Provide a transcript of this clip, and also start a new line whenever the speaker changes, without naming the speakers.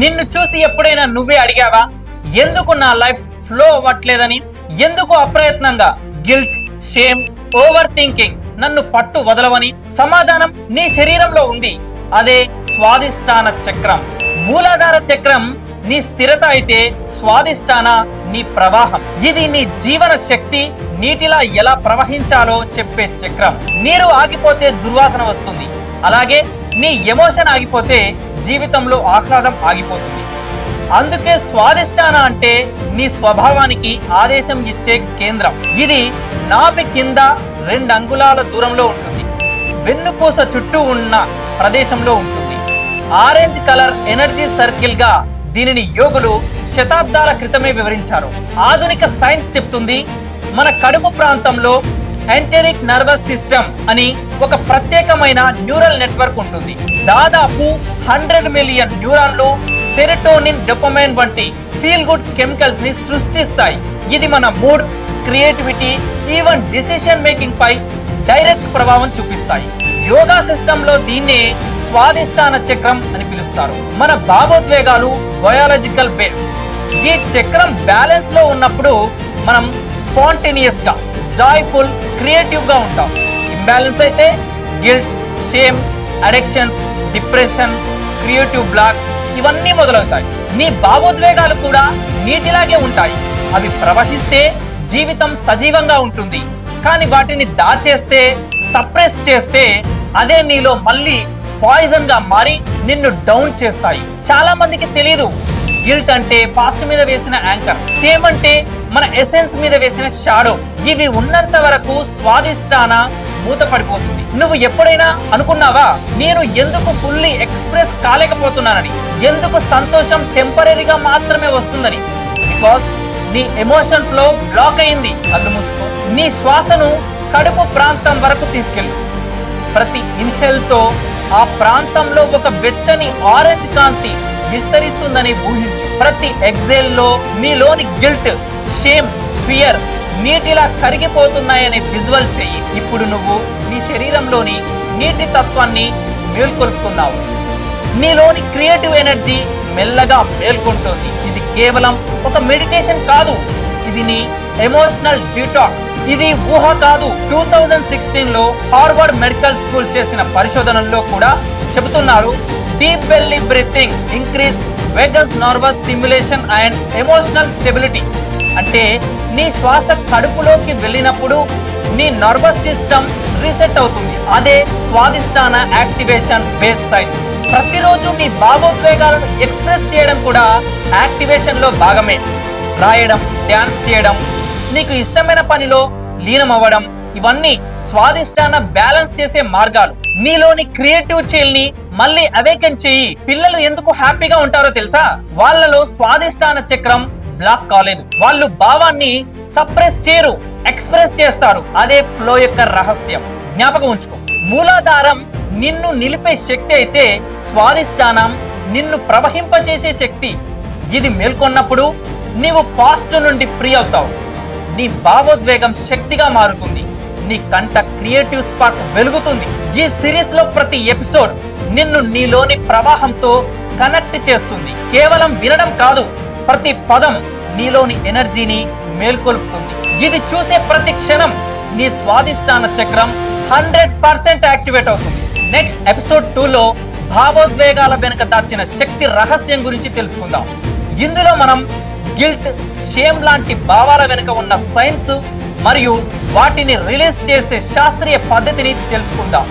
నిన్ను చూసి ఎప్పుడైనా నువ్వే అడిగావా? ఎందుకు నా లైఫ్ ఫ్లో అవ్వట్లేదని? ఎందుకు అప్రయత్నంగా? గిల్ట్ షేమ్ ఓవర్ థింకింగ్ నన్ను పట్టు వదలవని సమాధానం నీ శరీరంలో ఉంది. అదే స్వాదిష్టాన చక్రం. మూలాధార చక్రం నీ స్థిరత అయితే స్వాదిష్టాన నీ ప్రవాహం. ఇది నీ జీవన శక్తి నీటిలా ఎలా ప్రవహించాలో చెప్పే చక్రం. నీరు ఆగిపోతే దుర్వాసన వస్తుంది. అలాగే నీ ఎమోషన్ ఆగిపోతే జీవితంలో ఆహ్లాదం ఆగిపోతుంది. అందుకే స్వాదిష్టాన అంటే నీ స్వభావానికి ఆదేశం ఇచ్చే కేంద్రం. ఇది నాభి కింద రెండు అంగుళాల దూరంలో ఉంటుంది. వెన్నుపూస చుట్టూ ఉన్న ప్రదేశంలో ఉంటుంది. ఆరెంజ్ కలర్ ఎనర్జీ సర్కిల్గా దీనిని యోగులు శతాబ్దాల క్రితమే వివరించారు. ఆధునిక సైన్స్ చెప్తుంది మన కడుపు ప్రాంతంలో ఎంటెరిక్ నర్వస్ సిస్టమ్ అని ఒక ప్రత్యేకమైన న్యూరల్ నెట్వర్క్ ఉంటుంది. దాదాపు హండ్రెడ్ మిలియన్ న్యూరాన్లు సెరటోనిన్ డొపమైన్ వంటి ఫీల్ గుడ్ కెమికల్స్ని సృష్టిస్తాయి. ఇది మన mood creativity even decision making పై డైరెక్ట్ ప్రభావం చూపిస్తాయి. యోగా సిస్టమ్లో దీన్నే స్వాదిష్టాన చక్రం అని పిలుస్తారు. మన భావోద్వేగాలు బయాలజికల్ బేస్. ఈ చక్రం బ్యాలెన్స్లో ఉన్నప్పుడు మనం స్పాంటేనియస్గా జాయ్ఫుల్ క్రియేటివ్గా ఉంటాం. ఇంబ్యాలెన్స్ అయితే guilt shame addictions depression creative blocks ఇవన్నీ మొదలవుతాయి. నీ భావోద్వేగాలు కూడా నీటిలాగే ఉంటాయి. అవి ప్రవహిస్తే జీవితం సజీవంగా ఉంటుంది. కానీ వాటిని దాచేస్తే సప్రెస్ చేస్తే అదే నీలో మళ్ళీ పాయిజన్గా మారి నిన్ను డౌన్ చేస్తాయి. చాలా మందికి తెలియదు గిల్ట్ అంటే పాస్ట్ మీద వేసిన యాంకర్ షేమ్ అంటే మన ఎసెన్స్ మీద వేసిన షాడో ఇవి ఉన్నంత వరకు స్వాదిష్టాన మూత పడిపోతుంది నువ్వు ఎప్పుడైనా అనుకున్నావా? నేను ఎందుకు ఫుల్లీ ఎక్స్ప్రెస్ కాలేకపోతున్నానని? ఎందుకు సంతోషం టెంపరీగా మాత్రమే వస్తుందని? బికాస్ నీ ఎమోషన్ ఫ్లో బ్లాక్ అయింది. కళ్ళు మూసుకో. నీ శ్వాసను కడుపు ప్రాంతం వరకు తీసుకెళ్ళు. ప్రతి ఇన్హెల్తో ఆ ప్రాంతంలో ఒక వెచ్చని ఆరెంజ్ కాంతి విస్తరిస్తుందని ఊహించు. ప్రతి ఎగ్జేల్లో నీలోని గిల్ట్ షేమ్ ఫియర్ నీటిలా కరిగిపోతున్నాయని విజువల్ చెయ్యి. ఇప్పుడు నువ్వు నీ శరీరంలోని నీటి తత్వాన్ని మేల్కొల్పుతున్నావు. నీలోని క్రియేటివ్ ఎనర్జీ మెల్లగా మేల్కొంటుంది. ఇది కేవలం ఒక మెడిటేషన్ కాదు. ఇది నీ ఎమోషనల్ డిటాక్స్ ఇది ఊహ కాదు. టూ థౌజండ్ సిక్స్టీన్లో హార్వర్డ్ మెడికల్ స్కూల్ చేసిన పరిశోధనల్లో కూడా చెబుతున్నారు deep belly breathing increase vagus nervous stimulation and emotional stability అంటే నీ శ్వాస కడుపులోకి వెళ్ళినప్పుడు నీ నర్వస్ సిస్టమ్ రీసెట్ అవుతుంది. అదే స్వాదిష్టాన యాక్టివేషన్ బేస్ సైన్స్ ప్రతిరోజు నీ భావోద్వేగాలను ఎక్స్ప్రెస్ చేయడం కూడా యాక్టివేషన్లో భాగమే. రాయడం డ్యాన్స్ చేయడం నీకు ఇష్టమైన పనిలో లీనం అవ్వడం ఇవన్నీ స్వాదిష్టాన బ్యాలెన్స్ చేసే మార్గాలు. మీలోని క్రియేటివ్ చైల్ని మళ్ళీ అవేకన్ చేయి. పిల్లలు ఎందుకు హ్యాపీగా ఉంటారో తెలుసా? వాళ్ళలో స్వాదిష్టాన చక్రం బ్లాక్ కాలేదు. వాళ్ళు భావాన్ని సప్రెస్ చేయరు ఎక్స్ప్రెస్ చేస్తారు. అదే ఫ్లో యొక్క రహస్యం. జ్ఞాపకం ఉంచుకో. మూలాధారం నిన్ను నిలిపే శక్తి అయితే స్వాదిష్టానం నిన్ను ప్రవహింపచేసే శక్తి. ఇది మేల్కొన్నప్పుడు నీవు పాస్ట్ నుండి ఫ్రీ అవుతావు. నీ భావోద్వేగం శక్తిగా మారుతుంది. నీ కంట క్రియేటివ్ స్పార్క్ వెలుగుతుంది. ఈ సిరీస్లో ప్రతి ఎపిసోడ్ నిన్ను నీలోని ప్రవాహంతో కనెక్ట్ చేస్తుంది. కేవలం వినడం కాదు ప్రతి పదం నీలోని ఎనర్జీని మేల్కొల్పుతుంది. ఇది చూసే ప్రతి క్షణం నీ స్వాదిష్టాన చక్రం హండ్రెడ్ పర్సెంట్ యాక్టివేట్ అవుతుంది. నెక్స్ట్ ఎపిసోడ్ టూ లో భావోద్వేగాల వెనుక దాచిన శక్తి రహస్యం గురించి తెలుసుకుందాం. ఇందులో మనం గిల్ట్ షేమ్ లాంటి భావాల వెనుక ఉన్న సైన్స్ మరియు వాటిని రిలీజ్ చేసే శాస్త్రీయ పద్ధతిని తెలుసుకుందాం.